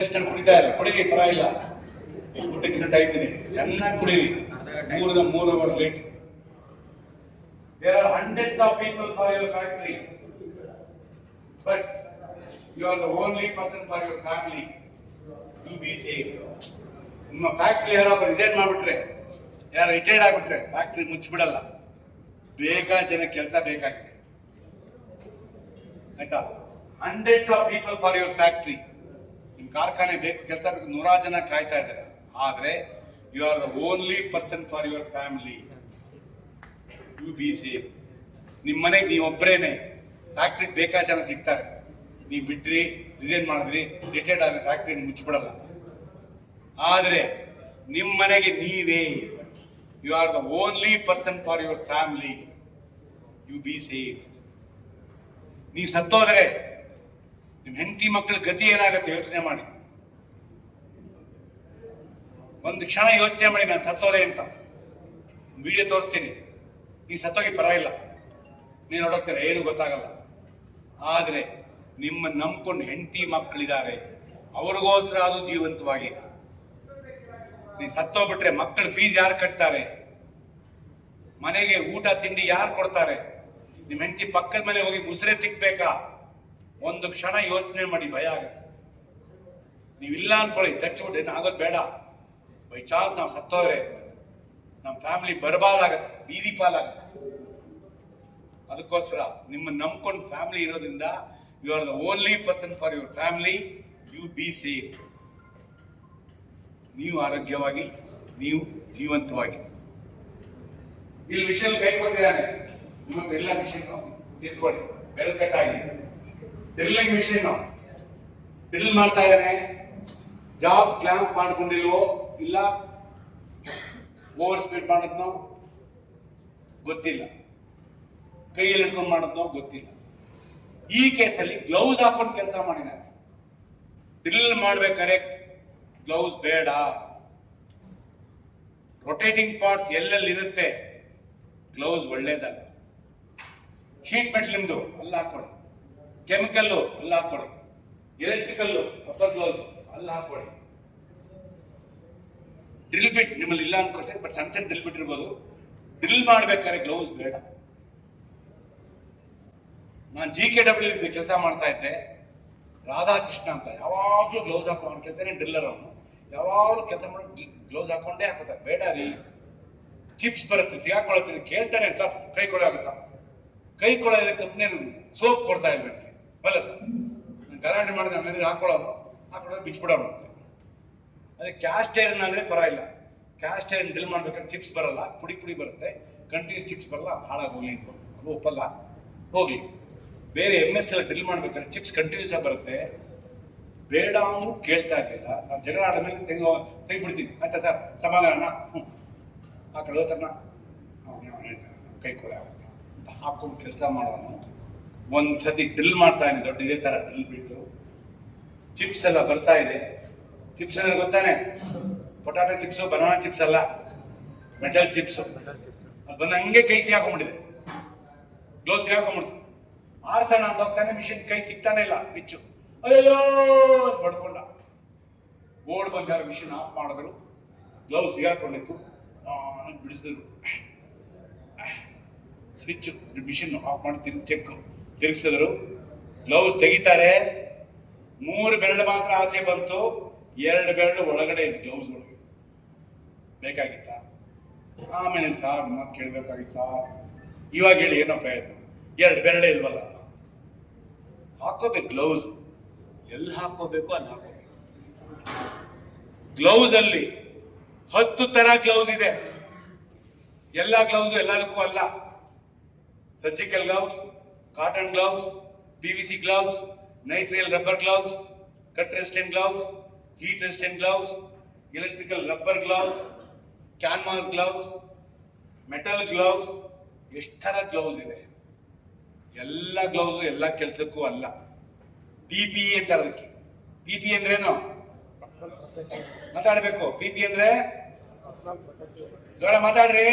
ಕುಡಿತಾರೆ ಕುಡಿಲಿ, ಪರವಾಗಿಲ್ಲ. ಇಲ್ಲಿ ಊಟಕ್ಕೆ ಗಿಟ ಇದ್ದೀನಿ ಚೆನ್ನಾಗಿ ಕುಡೀರಿ ಮೂರದ ಮೂರು hour late there are hundreds of people for your factory but you are the only person for your family you be safe ನಿಮ್ಮ ಫ್ಯಾಕ್ಟ್ರಿ ಯಾರೊಬ್ಬ ರಿಸೈನ್ ಮಾಡಿಬಿಟ್ರೆ, ಯಾರು ರಿಟೈರ್ಡ್ ಆಗಿಬಿಟ್ರೆ ಫ್ಯಾಕ್ಟ್ರಿ ಮುಚ್ಚಿಬಿಡಲ್ಲ. ಬೇಕಾ ಜನ ಕೆಲಸ ಬೇಕಾಗಿದೆ. ಆಯ್ತಾ? Hundreds of people for your factory ಕಾರ್ಖಾನೆ ಬೇಕು, ಕೆಲಸ ಬೇಕು, ನೂರಾರು ಜನ ಕಾಯ್ತಾ ಇದ್ದಾರೆ. ಆದ್ರೆ you are the only person for your family you be safe ನಿಮ್ಮ ಮನೆಗೆ ನೀವು ಒಬ್ಬರೇನೆ ಫ್ಯಾಕ್ಟ್ರಿಗೆ ಬೇಕಾದ ಜನ ಸಿಗ್ತಾರೆ. ನೀವು ಬಿಟ್ರಿ ರಿಸೈನ್ ಮಾಡಿದ್ರಿ ರಿಟೈರ್ಡ್ ಆದರೆ ಫ್ಯಾಕ್ಟ್ರಿ ಮುಚ್ಚಿಬಿಡಲ್ಲ ಆದರೆ ನಿಮ್ಮ ಮನೆಗೆ ನೀವೇ. You are the only person for your family you be safe ನೀವು ಸತ್ತೋದ್ರೆ ನಿಮ್ಮ ಹೆಂಡತಿ ಮಕ್ಕಳ ಗತಿ ಏನಾಗುತ್ತೆ ಯೋಚನೆ ಮಾಡಿ. ಒಂದು ಕ್ಷಣ ಯೋಚನೆ ಮಾಡಿ ನಾನು ಸತ್ತೋದೆ ಅಂತ. ವಿಡಿಯೋ ತೋರಿಸ್ತೀನಿ. ನೀ ಸತ್ತೋಗಿ ಪರ ಇಲ್ಲ. ನೀನು ನೋಡೋಗ್ತಾರೆ ಏನು ಗೊತ್ತಾಗಲ್ಲ. ಆದರೆ ನಿಮ್ಮ ನಂಬ್ಕೊಂಡು ಹೆಂಡತಿ ಮಕ್ಕಳಿದ್ದಾರೆ. ಅವ್ರಿಗೋಸ್ಕರ ಅದು ಜೀವಂತವಾಗಿ. ನೀ ಸತ್ತೋಗ್ಬಿಟ್ರೆ ಮಕ್ಕಳ ಫೀಸ್ ಯಾರು ಕಟ್ತಾರೆ? ಮನೆಗೆ ಊಟ, ತಿಂಡಿ ಯಾರು ಕೊಡ್ತಾರೆ? ನಿಮ್ಮ ಹೆಂಡತಿ ಪಕ್ಕದ ಮನೆ ಹೋಗಿ ಮುಸ್ರೆ ತಿಕ್ಬೇಕಾ? ಒಂದು ಕ್ಷಣ ಯೋಚನೆ ಮಾಡಿ ಭಯ ಆಗುತ್ತೆ. ನೀವಿಲ್ಲ ಅನ್ಕೊಳ್ಳಿ, ಟಚ್ ಬಿಟ್ಟು ಏನು ಆಗೋದು ಬೇಡ. ಬೈ ಚಾನ್ಸ್ ನಾವು ಸತ್ತೋರೆ ನಮ್ಮ ಫ್ಯಾಮಿಲಿ ಬರಬಾರಾಗತ್ತೆ, ಬೀದಿ ಪಾಲಾಗತ್ತೆ. ಅದಕ್ಕೋಸ್ಕರ ನಿಮ್ಮ ನಂಬ್ಕೊಂಡು ಫ್ಯಾಮಿಲಿ ಇರೋದ್ರಿಂದ you are the only person for your family you be safe ನೀವು ಆರೋಗ್ಯವಾಗಿ, ನೀವು ಜೀವಂತವಾಗಿ. ಇಲ್ಲಿ ಮಿಷನ್ ಕೈ ಕೊಟ್ಟಿದ್ದಾನೆ. ನಿಮಗೆ ಎಲ್ಲ ಮಿಷನ್ ತಿಳ್ಕೊಳ್ಳಿ ಬೆಳಕಟ್ಟಾಗಿದೆ ಡ್ರಿಲ್ಲಿಂಗ್ ಮಿಷಿನ್ ಡ್ರಿಲ್ ಮಾಡ್ತಾ ಇದ್ದಾನೆ. ಜಾಬ್ ಕ್ಲಾಂಪ್ ಮಾಡ್ಕೊಂಡಿಲ್ವೋ? ಇಲ್ಲ. ಓವರ್ ಸ್ಪೀಡ್ ಮಾಡೋದ್ನೋ? ಗೊತ್ತಿಲ್ಲ. ಕೈಯಲ್ಲಿ ಇಟ್ಕೊಂಡು ಮಾಡೋದ್ನೋ? ಗೊತ್ತಿಲ್ಲ. ಈ ಕೇಸಲ್ಲಿ ಗ್ಲೌಸ್ ಹಾಕೊಂಡು ಕೆಲಸ ಮಾಡಿದ್ದಾನೆ ಡ್ರಿಲ್ ಮಾಡ್ಬೇಕಾದ್ರೆ ಗ್ಲೌಸ್ ಬೇಡ. ರೊಟೇಟಿಂಗ್ ಪಾರ್ಟ್ಸ್ ಎಲ್ಲೆಲ್ಲಿ ಇರುತ್ತೆ? ಗ್ಲೌಸ್ ಒಳ್ಳೇದಲ್ಲ. ಶೀಟ್ ಮೆಟಲ್ ಅಲ್ಲಿ ಅಲ್ಲ ಹಾಕೊಳ್ಳಿ. ಕೆಮಿಕಲ್ಲು ಅಲ್ಲ ಹಾಕೊಳ್ಳಿ ಎಲೆಕ್ಟ್ರಿಕಲ್ಲು ಅಪ್ಪರ್ ಗ್ಲೌಸ್ ಅಲ್ಲ ಹಾಕೊಳ್ಳಿ ಡ್ರಿಲ್ ಬಿಟ್ ನಿಮ್ಮಲ್ಲಿ ಇಲ್ಲ ಅನ್ಕೊಳ್ತೆ ಬಟ್ ಸಣ್ಣ ಸಣ್ಣ ಡ್ರಿಲ್ ಬಿಟ್ಟಿರ್ಬೋದು ಡ್ರಿಲ್ ಮಾಡ್ಬೇಕಾದ್ರೆ ಗ್ಲೌಸ್ ಬೇಡ. ನಾನು ಜಿ ಕೆ ಡಬ್ಲ್ಯೂ ಕೆಲಸ ಮಾಡ್ತಾ ಇದ್ದೆ. ರಾಧಾಕೃಷ್ಣ ಅಂತ, ಯಾವಾಗಲೂ ಗ್ಲೌಸ್ ಹಾಕೊಂಡು ಕೇಳ್ತಾನೆ ಡ್ರಿಲ್ಲರ್ ಅವನು. ಯಾವಾಗಲೂ ಕೆಲಸ ಮಾಡಿ ಗ್ಲೌಸ್ ಹಾಕೊಂಡೇ ಹಾಕೋತಾರೆ ಬೇಡ ರೀ. ಚಿಪ್ಸ್ ಬರುತ್ತೆ ಸಿಗಾಕೊಳ್ಳುತ್ತೆ ಕೇಳ್ತಾನೆ ಸರ್ ಕೈ ಕೊಡೋಲ್ಲ ಸರ್ ಕೈ ಕೊಡೋದ್ರೆ ಕಂಪ್ನಿ ಸೋಪ್ ಕೊಡ್ತಾ ಇರ್ಬೇಕು. ಬಲ್ಲ ಸರ್. ನಾನು ಗಲಾಟೆ ಮಾಡಿದ್ರೆ ನಮ್ಮ ಎದುರು ಹಾಕೊಳ್ಳೋನು ಹಾಕೊಳ್ಳೋದು ಬಿಚ್ಬಿಡೋನು ಅಂತ. ಅದೇ ಕ್ಯಾಸ್ಟ್ ಐರನ್ ಅಂದರೆ ಪರ ಇಲ್ಲ ಕ್ಯಾಸ್ಟ್ ಐರನ್ ಡ್ರಿಲ್ ಮಾಡ್ಬೇಕಾದ್ರೆ ಚಿಪ್ಸ್ ಬರಲ್ಲ, ಪುಡಿ ಪುಡಿ ಬರುತ್ತೆ. ಕಂಟಿನ್ಯೂಸ್ ಚಿಪ್ಸ್ ಬರಲ್ಲ ಹಾಳಾಗೋಗ್ಲಿ ಅಂತ ಅದು ಒಪ್ಪಲ್ಲ. ಹೋಗಲಿ. ಬೇರೆ ಎಂ ಎಸ್ ಎಲ್ಲ ಡ್ರಿಲ್ ಮಾಡ್ಬೇಕಾದ್ರೆ ಚಿಪ್ಸ್ ಕಂಟಿನ್ಯೂಸ್ ಆಗಿ ಬರುತ್ತೆ. ಬೇಡ ಅವನು ಕೇಳ್ತಾ ಇರಲಿಲ್ಲ. ನಾನು ಜಗಳ ಆಡಮೇಲೆ ತೆಗೆ ತೆಗಿಬಿಡ್ತೀನಿ ಆಯ್ತಾ ಸರ್? ಸಮಾಧಾನ ಹ್ಞೂ ಆ ಕಡೆ ಅವನು ಅವನು ಹೇಳ್ತಾನೆ, ಕೈ ಕೊಡ ಆಗುತ್ತೆ ಹಾಕೊಂಡು ಕೆಲಸ ಮಾಡೋನು. ಒಂದು ಸತಿ ಡ್ರಿಲ್ ಮಾಡ್ತಾ ಇದೆ ದೊಡ್ಡ ಇದೇ ಥರ ಡ್ರಿಲ್ ಬಿಟ್ಟು. ಚಿಪ್ಸ್ ಎಲ್ಲ ಬರ್ತಾ ಇದೆ. ಚಿಪ್ಸ್ ಅಂದ್ರೆ ಗೊತ್ತಾನೆ? ಪೊಟಾಟೊ ಚಿಪ್ಸು, ಬನಾನಾ ಚಿಪ್ಸ್ ಅಲ್ಲ. Metal chips. ಅದು ಬಂದು ಹಂಗೆ ಕೈ ಸಿಗಾಕೊಂಡ್ಬಿಟ್ಟಿದೆ. ಗ್ಲೋಸ್ ಹಾಕೊಂಡ್ಬಿಡ್ತು ಆರ್ಸೋಣ ಅಂತ ಹೋಗ್ತಾನೆ, ಮಿಷಿನ್ ಕೈ ಸಿಗ್ತಾನೆ ಇಲ್ಲ, ಸ್ವಿಚ್ಚು. ಅಯ್ಯೋ ಬಡ್ಕೊಂಡ ಓಡ್ ಬಂದಾರ ಮಿಷಿನ್ ಆಫ್ ಮಾಡಿದ್ರು. ಗ್ಲೌಸ್ ಹಾಕೊಂಡಿತ್ತು ಬಿಡಿಸಿದ್ರು. ಸ್ವಿಚ್ ಮಿಷಿನ್ ಆಫ್ ಮಾಡಿ ತಿರುಗಿ ಚೆಕ್ ತಿರುಗಿಸಿದ್ರು. ಗ್ಲೌಸ್ ತೆಗಿತಾರೆ. ಮೂರು ಬೆರಳು ಮಾತ್ರ ಆಚೆ ಬಂತು. ಎರಡು ಬೆರಳು ಒಳಗಡೆ ಇದೆ ಗ್ಲೌಸ್ ಒಳಗೆ ಬೇಕಾಗಿತ್ತ? ಆಮೇಲೆ ಸಾರ್ ಮಾತು ಕೇಳಬೇಕಾಗಿತ್ತು ಸಾರ್ ಇವಾಗ ಹೇಳಿ ಏನೋ ಪ್ರಯತ್ನ. ಎರಡು ಬೆರಳೆ ಇಲ್ವಲ್ಲ ಹಾಕೋಬೇಕು ಗ್ಲೌಸ್ ಎಲ್ಲಿ ಹಾಕೋಬೇಕು ಅಲ್ಲಿ ಹಾಕೋಬೇಕು. ಗ್ಲೌಸ್ ಅಲ್ಲಿ ಹತ್ತು ತರ ಗ್ಲೌಸ್ ಇದೆ. ಎಲ್ಲ ಗ್ಲೌಸ್ ಎಲ್ಲದಕ್ಕೂ ಅಲ್ಲ. Surgical gloves cotton gloves P V C gloves nitrile rubber gloves cut resistant gloves heat resistant gloves electrical rubber gloves canvas gloves metal gloves ಎಷ್ಟರ ಗ್ಲೌಸ್ ಇದೆ? ಎಲ್ಲ ಗ್ಲೌಸು ಎಲ್ಲ ಕೆಲಸಕ್ಕೂ ಅಲ್ಲ. ಪಿ ಪಿ ಇ ಅಂತಾರೆ ಅದಕ್ಕೆ ಪಿ ಪಿ ಅಂದ್ರೇನು? ಮಾತಾಡಬೇಕು. ಪಿ ಪಿ ಅಂದ್ರೆ? ಜೋರ ಮಾತಾಡ್ರಿ.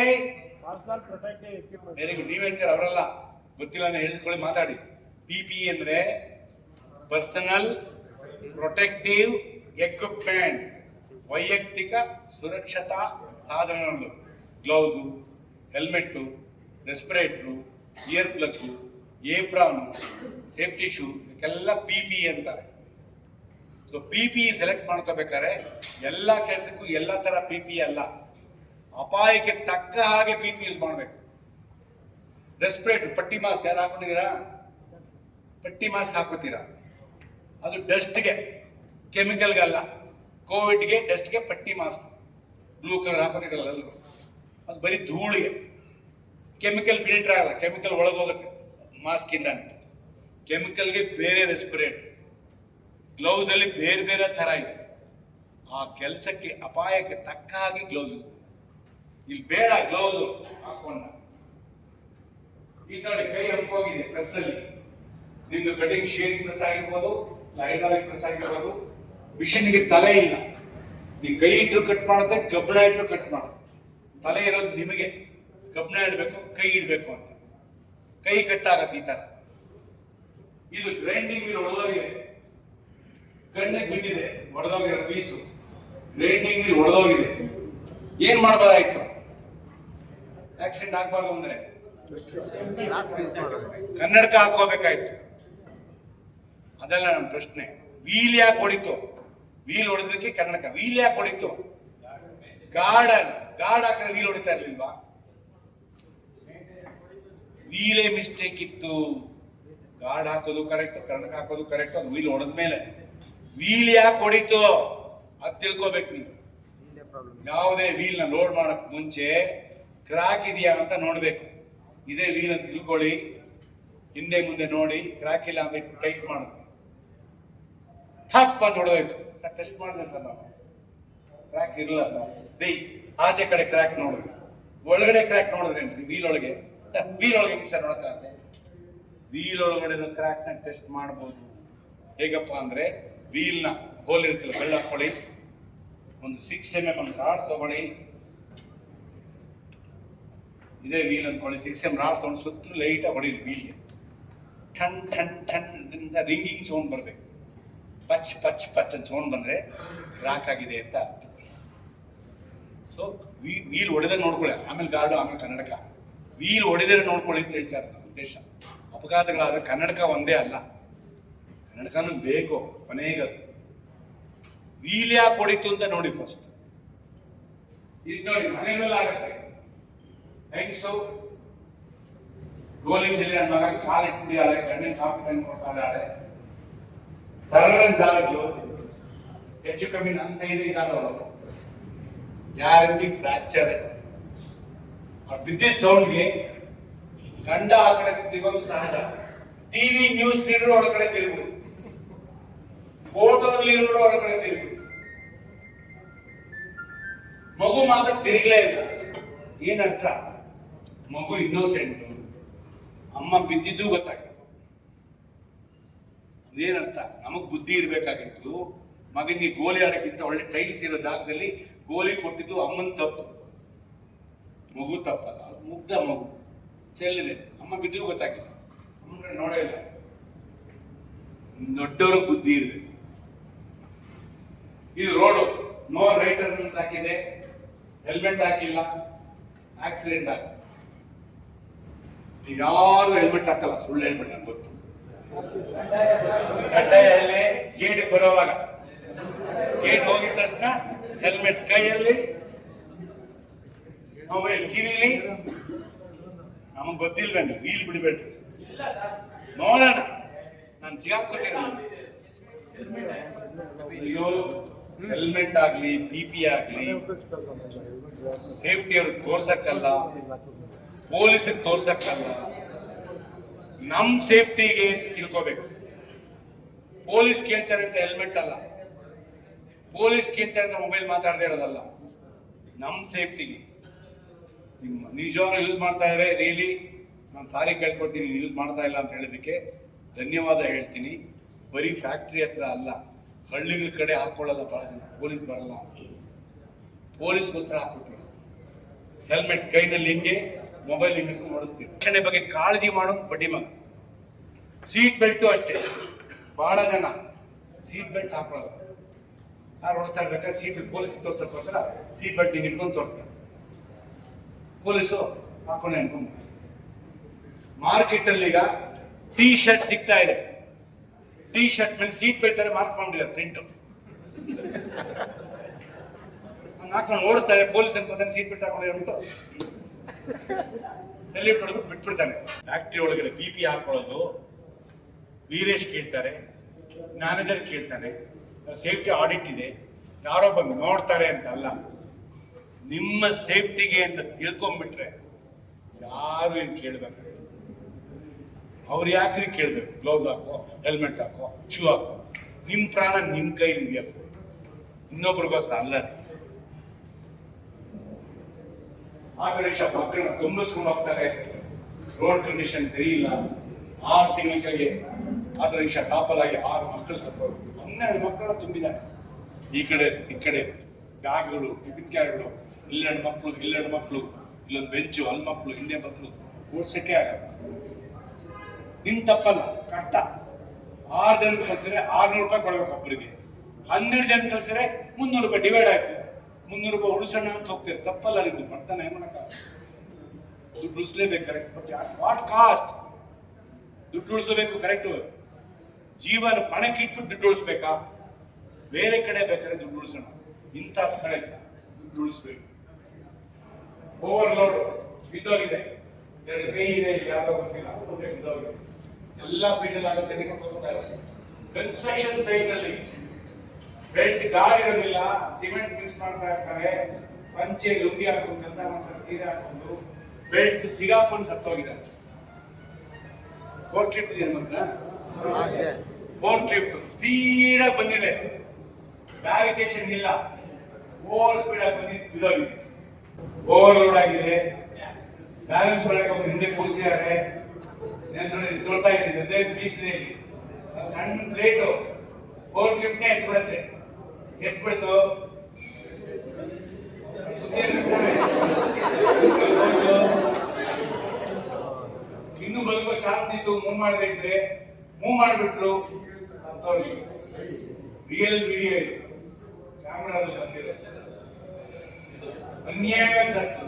ವೆರಿ ಗುಡ್ ನೀವ್ ಹೇಳ್ತೀರ? ಅವರಲ್ಲ. ಗೊತ್ತಿಲ್ಲ ಅಂದ್ರೆ ಹೇಳಿದ್ಕೊಳ್ಳಿ ಮಾತಾಡಿ. ಪಿ ಪಿ ಅಂದರೆ ಪರ್ಸನಲ್ ಪ್ರೊಟೆಕ್ಟಿವ್ ಎಕ್ವಿಪ್ಮೆಂಟ್ ವೈಯಕ್ತಿಕ ಸುರಕ್ಷತಾ ಸಾಧನಗಳು. Gloves helmet respirator ear plug apron safety shoe ಇದಕ್ಕೆಲ್ಲ ಪಿ ಪಿ ಅಂತಾರೆ. ಸೊ ಪಿ ಪಿ ಸೆಲೆಕ್ಟ್ ಮಾಡ್ಕೋಬೇಕಾದ್ರೆ ಎಲ್ಲ ಕೆಲಸಕ್ಕೂ ಎಲ್ಲ ಥರ ಪಿ ಪಿ ಅಲ್ಲ. ಅಪಾಯಕ್ಕೆ ತಕ್ಕ ಹಾಗೆ ಪಿ ಪಿ ಯೂಸ್ ಮಾಡಬೇಕು. ರೆಸ್ಪಿರೇಟ್ರ್ ಪಟ್ಟಿ ಮಾಸ್ಕ್ ಯಾರು ಹಾಕೊಂಡಿದ್ದೀರಾ ಪಟ್ಟಿ ಮಾಸ್ಕ್ ಹಾಕೋತೀರಾ ಅದು ಡಸ್ಟ್ಗೆ ಕೆಮಿಕಲ್ಗಲ್ಲ ಕೋವಿಡ್ಗೆ ಡಸ್ಟ್ಗೆ ಪಟ್ಟಿ ಮಾಸ್ಕ್. ಬ್ಲೂ ಕಲರ್ ಹಾಕೋತಿದ್ರಲ್ಲ ಎಲ್ಲರೂ ಅದು ಬರೀ ಧೂಳಿಗೆ. ಕೆಮಿಕಲ್ ಫಿಲ್ಟರ್ ಆಗಲ್ಲ ಕೆಮಿಕಲ್ ಒಳಗೋಗುತ್ತೆ ಮಾಸ್ಕಿಂದಾನೆ ಕೆಮಿಕಲ್ಗೆ ಬೇರೆ ರೆಸ್ಪಿರೇಟ್ ಗ್ಲೌಸಲ್ಲಿ ಬೇರೆ ಬೇರೆ ಥರ ಇದೆ. ಆ ಕೆಲಸಕ್ಕೆ ಅಪಾಯಕ್ಕೆ ತಕ್ಕ ಹಾಗೆ ಗ್ಲೌಸ್ ಇಲ್ಲಿ ಬೇಡ ಗ್ಲೌಸು ಹಾಕೊಂಡ ಈಗ ನೋಡಿ ಕೈ ಹಂಪೋಗಿದೆ ಪ್ರೆಸ್ ಅಲ್ಲಿ. ನಿಮ್ದು ಕಟಿಂಗ್ ಶೇರಿಂಗ್ ಪ್ರೆಸ್ ಆಗಿರ್ಬೋದು ಹೈಡ್ರಾಲಿಕ್ ಪ್ರೆಸ್ ಆಗಿರ್ಬೋದು ಮಿಷಿನ್ಗೆ ತಲೆ ಇಲ್ಲ. ನೀವು ಕೈ ಇಟ್ಟರು ಕಟ್ ಮಾಡುತ್ತೆ, ಕಬ್ಬಿಣ ಇಟ್ಟರು ಕಟ್ ಮಾಡುತ್ತೆ. ತಲೆ ಇರೋದು ನಿಮಗೆ. ಕಬ್ಬಿಣ ಇಡಬೇಕು, ಕೈ ಇಡಬೇಕು ಅಂತ. ಕೈ ಕಟ್ಟಾಗತ್ತೆ ಈ ತರ. ಇದು ಗ್ರೈಂಡಿಂಗ್ ವೀಲ್ ಒಡೆದೋಗಿದೆ ಕಣ್ಣಿಗೆ ಬಿದ್ದಿದೆ ಒಡೆದೋಗಿರೋ ಪೀಸು ಗ್ರೈಂಡಿಂಗ್ ವೀಲ್ ಒಡೆದೋಗಿದೆ. ಏನ್ ಮಾಡ್ಬೋದಾಯ್ತು ಆಕ್ಸಿಡೆಂಟ್ ಆಗಬಾರ್ದು ಅಂದ್ರೆ ಕನ್ನಡಕ ಹಾಕೋಬೇಕಾಯ್ತು. ಅದೆಲ್ಲ ನಮ್ಮ ಪ್ರಶ್ನೆ. ವೀಲ್ ಯಾಕೆ ಹೊಡಿತು? ವೀಲ್ ಹೊಡೆದಕ್ಕೆ ಕನ್ನಡಕ. ವೀಲ್ ಯಾಕೆ ಹೊಡಿತು? ಗಾರ್ಡನ್. ಗಾರ್ಡ್ ಹಾಕಿದ್ರೆ ವೀಲ್ ಹೊಡಿತಾ ಇರ್ಲಿಲ್ವಾ? ವೀಲೇ ಮಿಸ್ಟೇಕ್ ಇತ್ತು. ಗಾರ್ಡ್ ಹಾಕೋದು ಕರೆಕ್ಟ್ ಕನ್ನಡಕ ಹಾಕೋದು ಕರೆಕ್ಟ್ ಅದು ವೀಲ್ ಹೊಡೆದ ಮೇಲೆ. ವೀಲ್ ಯಾಕೆ ಹೊಡಿತು? ಅದು ತಿಳ್ಕೊಬೇಕು ನೀವು. ಯಾವುದೇ ವೀಲ್ನ ಲೋಡ್ ಮಾಡಕ್ ಮುಂಚೆ ಕ್ರಾಕ್ ಇದೆಯಾ ಅಂತ ನೋಡ್ಬೇಕು. ಇದೇ ವೀಲ್ ಅಂತ ತಿಳ್ಕೊಳ್ಳಿ. ಹಿಂದೆ ಮುಂದೆ ನೋಡಿ ಕ್ರ್ಯಾಕ್ ಇಲ್ಲ ಅಂತ ಇಟ್ಟು ಟೈಟ್ ಮಾಡಿದ್ವಿ ಥಪ್ ಅಂತ ಹೊಡೆದೋಯ್ತು ಸರ್ ಟೆಸ್ಟ್ ಮಾಡಿದೆ ಸರ್ ನಾವು. ಕ್ರ್ಯಾಕ್ ಇರಲ್ಲ ಸರ್. ಡೈ ಆಚೆ ಕಡೆ ಕ್ರ್ಯಾಕ್ ನೋಡಿದ್ವಿ ಒಳಗಡೆ ಕ್ರ್ಯಾಕ್ ನೋಡಿದ್ರೇನ್ರಿ ವೀಲ್ ಒಳಗೆ ವೀಲ್ ಒಳಗೆ ಹೆಂಗೆ ಸರ್ ನೋಡಕ್ಕಾಗತ್ತೆ ವೀಲ್ ಒಳಗಡೆ ಕ್ರ್ಯಾಕ್ನ ಟೆಸ್ಟ್ ಮಾಡ್ಬೋದು. ಹೇಗಪ್ಪ ಅಂದ್ರೆ, ವೀಲ್ನ ಹೋಲ್ ಇರ್ತಿಲ್ಲ ಬೆಳ್ಳ ಹಾಕೊಳ್ಳಿ ಒಂದು ಸಿಕ್ಸ್ ಎಂ ಎಂ ಒಂದು ತಗೊಳ್ಳಿ ಇದೇ ವೀಲ್ ಅಂದ್ಕೊಳ್ಳಿ ಸಿಕ್ಸ್ ಎಂ ರಾಡ್ ತಗೊಂಡು ಸುತ್ತಲೂ ಲೈಟಾಗಿ ಹೊಡೀರಿ ವೀಲ್ಗೆ ಟನ್ ಟನ್ ಇಂದ ರಿಂಗಿಂಗ್ ಸೌಂಡ್ ಬರಬೇಕು. ಪಚ್ ಪಚ್ ಪಚ್ ಅಂತ ಸೌಂಡ್ ಬಂದರೆ ರಾಕ್ ಆಗಿದೆ ಅಂತ ಅರ್ಥ. ಸೊ ವೀಲ್ ಹೊಡೆದ್ರೆ ನೋಡ್ಕೊಳ್ಳಿ. ಆಮೇಲೆ ಗಾರ್ಡು, ಆಮೇಲೆ ಕನ್ನಡಕ. ವೀಲ್ ಹೊಡೆದರೆ ನೋಡ್ಕೊಳ್ಳಿ ಅಂತ ಹೇಳ್ತಾ ಇರೋದು ಉದ್ದೇಶ. ಅಪಘಾತಗಳಾದ್ರೆ ಕನ್ನಡಕ ಒಂದೇ ಅಲ್ಲ. ಕನ್ನಡಕನೂ ಬೇಕು, ಕೊನೆಗೆ ವೀಲ್ ಯಾಕೆ ಹೊಡಿತು ಅಂತ ನೋಡಿ ಫಸ್ಟ್ ಈಗ ನೋಡಿ ಮನೆಯಲ್ಲ ಆಗತ್ತೆ. ಹೆಂಗ್ಸು ಗೋಲಿ ಚೆಲ್ಲಿ ನನ್ನ ಮಗ ಕಾಲು ಇಟ್ಟಿದ್ದಾರೆ ಕಣ್ಣಿನ ಕಾಪಿ ಕಣ್ಣು ಕೊಡ್ತಾ ಇದ್ದಾರೆ. ಜಾಗಗಳು ಹೆಚ್ಚು ಕಮ್ಮಿ ನನ್ನ ಸೈಡ್ ಇದ್ದಾರೆ ಗ್ಯಾರಂಟಿ ಫ್ರಾಕ್ಚರ್ ಅವ್ರು ಬಿದ್ದಿದ್ದ ಸೌಂಡ್ಗೆ ಗಂಡ ಆ ಕಡೆ ತಿರುಗೋದು ಸಹಜ. ಟಿವಿ ನ್ಯೂಸ್ ರೀಡರ್ ಒಳಗಡೆ ತಿರುಗು. ಫೋಟೋದಲ್ಲಿ ಇರೋರು ಒಳಗಡೆ ತಿರುಗು. ಮಗು ಮಾತ್ರ ತಿರುಗಲೇ ಇಲ್ಲ. ಏನರ್ಥ? ಮಗು ಇನ್ನೋಸೆಂಟ್ ಅಮ್ಮ ಬಿದ್ದಿದ್ದು ಗೊತ್ತಾಗಿತ್ತು. ಅದೇನರ್ಥ? ನಮಗ್ ಬುದ್ಧಿ ಇರಬೇಕಾಗಿತ್ತು. ಮಗನಿಗೆ ಗೋಲಿ ಆಡೋಕ್ಕಿಂತ ಒಳ್ಳೆ ಟೈಲ್ಸ್ ಇರೋ ಜಾಗದಲ್ಲಿ ಗೋಲಿ ಕೊಟ್ಟಿದ್ದು ಅಮ್ಮನ ತಪ್ಪು. ಮಗು ತಪ್ಪಲ್ಲ, ಅದು ಮುಗ್ಧ ಮಗು. ಚೆಲ್ಲಿದೆ. ಅಮ್ಮ ಬಿದ್ದರೂ ಗೊತ್ತಾಗಿಲ್ಲ. ಅಮ್ಮನ ನೋಡೇ ಇಲ್ಲ. ದೊಡ್ಡವರ ಬುದ್ಧಿ ಇರಬೇಕು. ಇದು ರೋಡು. ನೋ ರೈಟರ್ ಅಂತ ಹಾಕಿದೆ. ಹೆಲ್ಮೆಟ್ ಹಾಕಿಲ್ಲ. ಆಕ್ಸಿಡೆಂಟ್ ಆಗ ಯಾರು ಹೆಲ್ಮೆಟ್ ಹಾಕಲ್ಲ, ಸುಳ್ಳು ಹೆಲ್ಮೆಟ್ ನಂಗೆ ಗೊತ್ತು. ಕಡ್ಡಾಯಲ್ಲಿ ಗೇಟ್ ಬರೋವಾಗ ಗೇಟ್ ಹೋಗಿದ ತಕ್ಷಣ ಹೆಲ್ಮೆಟ್ ಕೈಯಲ್ಲಿ ಮೊಬೈಲ್ ಕಿವಿಲಿ. ನಮಗ್ ಗೊತ್ತಿಲ್ವೇನು ವೀಲ್ ಬಿಡಬೇಡ್ರಿ. ನೋಡೋಣ, ನಾನು ಸಿಗಾಕೋತೀನಿ ಇದು ಹೆಲ್ಮೆಟ್ ಆಗಲಿ ಪಿ ಪಿ ಆಗ್ಲಿ ಸೇಫ್ಟಿ ಅವ್ರಿಗೆ ತೋರ್ಸಕ್ಕಲ್ಲ. ಪೊಲೀಸಿಗೆ ತೋರ್ಸಕ್ಕಲ್ಲ. ನಮ್ ಸೇಫ್ಟಿಗೆ ತಿಳ್ಕೋಬೇಕು. ಪೊಲೀಸ್ ಕೇಳ್ತಾರೆ ಅಂತ ಹೆಲ್ಮೆಟ್ ಅಲ್ಲ. ಪೊಲೀಸ್ ಕೇಳ್ತಾರೆ ಅಂತ ಮೊಬೈಲ್ ಮಾತಾಡದೇ ಇರೋದಲ್ಲ. ನಮ್ ಸೇಫ್ಟಿಗೆ. ನಿಮ್ಮ ನಿಜವಾಗ್ಲೂ ಯೂಸ್ ಮಾಡ್ತಾ ಇದ್ರೆ ರಿಯಲಿ ನಾನು ಸಾರಿ ಕೇಳ್ಕೊಡ್ತೀನಿ ಯೂಸ್ ಮಾಡ್ತಾ ಇಲ್ಲ ಅಂತ ಹೇಳಿದಕ್ಕೆ ಧನ್ಯವಾದ ಹೇಳ್ತೀನಿ. ಬರೀ ಫ್ಯಾಕ್ಟ್ರಿ ಹತ್ರ ಅಲ್ಲ, ಹಳ್ಳಿಗಳ ಕಡೆ ಹಾಕೊಳ್ಳಲ್ಲ ಭಾಳ ಜನ, ಪೊಲೀಸ್ ಬರಲ್ಲ. ಪೊಲೀಸ್ಗೋಸ್ಕರ ಹಾಕೋತೀನಿ ಹೆಲ್ಮೆಟ್ ಕೈನಲ್ಲಿ ಹಿಂಗೆ? ಮೊಬೈಲ್ ಹಿಂಗೆ ಓಡಿಸ್ತೀವಿ. ರಕ್ಷಣೆ ಬಗ್ಗೆ ಕಾಳಜಿ ಮಾಡೋದು ಬಡ್ಡಿ ಮಗ. ಸೀಟ್ ಬೆಲ್ಟು ಅಷ್ಟೇ. ಭಾಳ ಜನ ಸೀಟ್ ಬೆಲ್ಟ್ ಹಾಕೊಳ್ಳೋದು. ಕಾರ್ ಓಡಿಸ್ತಾ ಇರ್ಬೇಕಾದ್ರೆ ಸೀಟ್ ಪೊಲೀಸ್ ತೋರ್ಸೋಕ್ಕೋಸ್ಕರ ಸೀಟ್ ಬೆಲ್ಟ್ ಹಿಂಗೆ ಇಟ್ಕೊಂಡು ತೋರಿಸ್ತಾರೆ. ಪೊಲೀಸು ಹಾಕೊಂಡೆ ಅನ್ಕೊಂಡು ಮಾರ್ಕೆಟಲ್ಲಿ ಈಗ ಟೀ ಶರ್ಟ್ ಸಿಗ್ತಾ ಇದೆ. ಟೀ ಶರ್ಟ್ ಮೇಲೆ ಸೀಟ್ ಬೆಲ್ಟ್ ಮಾರ್ಕ್ ಮಾಡಿದ್ದಾರೆ ಪ್ರಿಂಟ್ ಹಾಕೊಂಡು ಓಡಿಸ್ತಾರೆ ಪೊಲೀಸ್ ಅನ್ಕೊಂತಾನೆ ಸೀಟ್ ಬೆಲ್ಟ್ ಹಾಕೊಂಡು ಉಂಟು ಸೆಲ್ಯೂಟ್ ಹೊಡೆದ್ಬಿಟ್ಟು ಬಿಟ್ಬಿಡ್ತಾನೆ. ಫ್ಯಾಕ್ಟ್ರಿ ಒಳಗಡೆ ಪಿ ಪಿ ಹಾಕೊಳ್ಳೋದು. ವೀರೇಶ್ ಕೇಳ್ತಾರೆ. ಮ್ಯಾನೇಜರ್ ಕೇಳ್ತಾನೆ ಸೇಫ್ಟಿ ಆಡಿಟ್ ಇದೆ. ಯಾರೋ ಬಂದು ನೋಡ್ತಾರೆ ಅಂತ ಅಲ್ಲ ನಿಮ್ಮ ಸೇಫ್ಟಿಗೆ ಅಂತ ತಿಳ್ಕೊಂಡ್ಬಿಟ್ರೆ ಯಾರು ಏನು ಕೇಳ್ಬೇಕಾಗಿಲ್ಲ ಅವ್ರು ಯಾಕ್ರಿ ಕೇಳ್ಬೇಕು? ಗ್ಲೌಸ್ ಹಾಕೋ ಹೆಲ್ಮೆಟ್ ಹಾಕೋ ಶೂ ಹಾಕೋ. ನಿಮ್ಮ ಪ್ರಾಣ ನಿಮ್ಮ ಕೈಲಿ ಇದೆಯಲ್ಲ ಇನ್ನೊಬ್ರಿಗೋಸ್ಕರ ಅಲ್ಲ ರೀ. ಆ ಗಣೇಶ ಮಕ್ಕಳನ್ನ ತುಂಬಿಸ್ಕೊಂಡು ಹೋಗ್ತಾರೆ. ರೋಡ್ ಕಂಡೀಷನ್ ಸರಿ ಇಲ್ಲ ಆರು ತಿಂಗಳ ಕೆಳಗೆ ಆಟೋ ರಿಕ್ಷಾ ಟಾಪಲ್ ಆಗಿ ಆರು ಮಕ್ಕಳು ಸತ್ತೋರು. ಹನ್ನೆರಡು ಮಕ್ಕಳು ತುಂಬಿದ್ದಾರೆ. ಈ ಕಡೆ ಈ ಕಡೆ ಬ್ಯಾಗ್ಗಳು, ಟಿಫಿನ್ ಕ್ಯಾರ್ಗಳು, ಇಲ್ಲೆರಡು ಮಕ್ಕಳು ಇಲ್ಲೆರಡು ಮಕ್ಕಳು, ಇಲ್ಲೊಂದು ಬೆಂಚು, ಅಲ್ಲಿ ಮಕ್ಕಳು, ಹಿಂದೆ ಮಕ್ಕಳು ಓಡಿಸಕ್ಕೆ ಆಗಲ್ಲ. ನಿನ್ ತಪ್ಪಲ್ಲ, ಕಷ್ಟ. ಆರು ಜನ ಕಳ್ಸಿದ್ರೆ ಆರ್ನೂರು ರೂಪಾಯಿ ಕೊಡ್ಬೇಕು ಒಬ್ಬರಿಗೆ ಹನ್ನೆರಡು ಜನ ಕಳ್ಸಿದ್ರೆ ಮುನ್ನೂರು ರೂಪಾಯಿ ಡಿವೈಡ್ ಆಯ್ತು. ಮುನ್ನೂರು ರೂಪಾಯಿ ಉಳಿಸೋಣ ಅಂತ ಹೋಗ್ತಾರೆ ತಪ್ಪಲ್ಲ, ನಿಮ್ದು ಬರ್ತಾನೆ ಏನ್ ಮಾಡಕ್ಕ ದುಡ್ಡು ಉಳಿಸ್ಲೇಬೇಕು ಕರೆಕ್ಟ್ ಬಟ್ ವಾಟ್ ಕಾಸ್ಟ್ ದುಡ್ಡು ಉಳಿಸಬೇಕು ಕರೆಕ್ಟ್ ಜೀವನ ಪಣಕ್ಕಿಟ್ಬಿಟ್ಟು ದುಡ್ಡು ಉಳಿಸ್ಬೇಕಾ? ಬೇರೆ ಕಡೆ ಬೇಕಾದ್ರೆ ದುಡ್ಡು ಉಳಿಸೋಣ. ಇಂಥ ಕಡೆ ದುಡ್ಡು ಉಳಿಸ್ಬೇಕು. ಓವರ್ಲೋಡ್ ಬಿದ್ದೋಗಿದೆ. ಎರಡು ಕೈ ಇದೆ ಯಾರೋ ಗೊತ್ತಿಲ್ಲ. ಬಿದ್ದೋಗಿದೆ. ಎಲ್ಲ ಆಗುತ್ತೆ ಕನ್ಸ್ಟ್ರಕ್ಷನ್ ಸೈಟ್ ಅಲ್ಲಿ. ಬೆಲ್ಟ್ ಗಾಳಿ ಇರೋದಿಲ್ಲ ಸಿಮೆಂಟ್ ಮಿಕ್ಸ್ ಮಾಡ್ತಾ ಇರ್ತಾರೆ. ಪಂಚೆ ಲುಂಗಿ ಹಾಕೊಂಡು ಗಂಧ ಮಾಡ್ತಾರೆ ಸೀರೆ ಹಾಕೊಂಡು ಬೆಲ್ಟ್ ಸಿಗಾಕೊಂಡು ಸತ್ತೋಗಿದ್ದಾರೆ ಫೋರ್ ಕ್ಲಿಪ್ ಇದೆ. ಮಕ್ಕಳ ಫೋರ್ ಕ್ಲಿಪ್ ಸ್ಪೀಡ್ ಆಗಿ ಬಂದಿದೆ. ಬ್ಯಾರಿಕೇಶನ್ ಇಲ್ಲ. ಓವರ್ ಸ್ಪೀಡ್ ಆಗಿ ಬಂದಿದ್ದು ಬಿದ್ದೋಗಿದೆ ಓವರ್ಲೋಡ್ ಆಗಿದೆ. ಬ್ಯಾಲೆನ್ಸ್ ಒಳಗೆ ಅವ್ರು ಹಿಂದೆ ಕೂರಿಸಿದ್ದಾರೆ. ನಾನು ನೋಡಿ ಇದು ನೋಡ್ತಾ ಇದ್ದೀನಿ. ಅದೇ ಬೀಸಿದೆ ಸಣ್ಣ ಪ್ಲೇಟು ಫೋರ್ ಕ್ಲಿಪ್ನೇ ಎತ್ಬಿಡುತ್ತೆ ಎತ್ಬಿಡ್ತು ಇನ್ನು ಬದುಕೋ ಚಾನ್ಸ್ ಇತ್ತು, ಮೂವ್ ಮಾಡದೇ ಇದ್ರೆ ಮೂವ್ ಮಾಡಿಬಿಟ್ರು ರಿಯಲ್ ಮೀಡಿಯಾ ಕ್ಯಾಮ್ರಾದಲ್ಲಿ ಬಂದಿರೋ ಅನ್ಯಾಯ ಸತ್ತು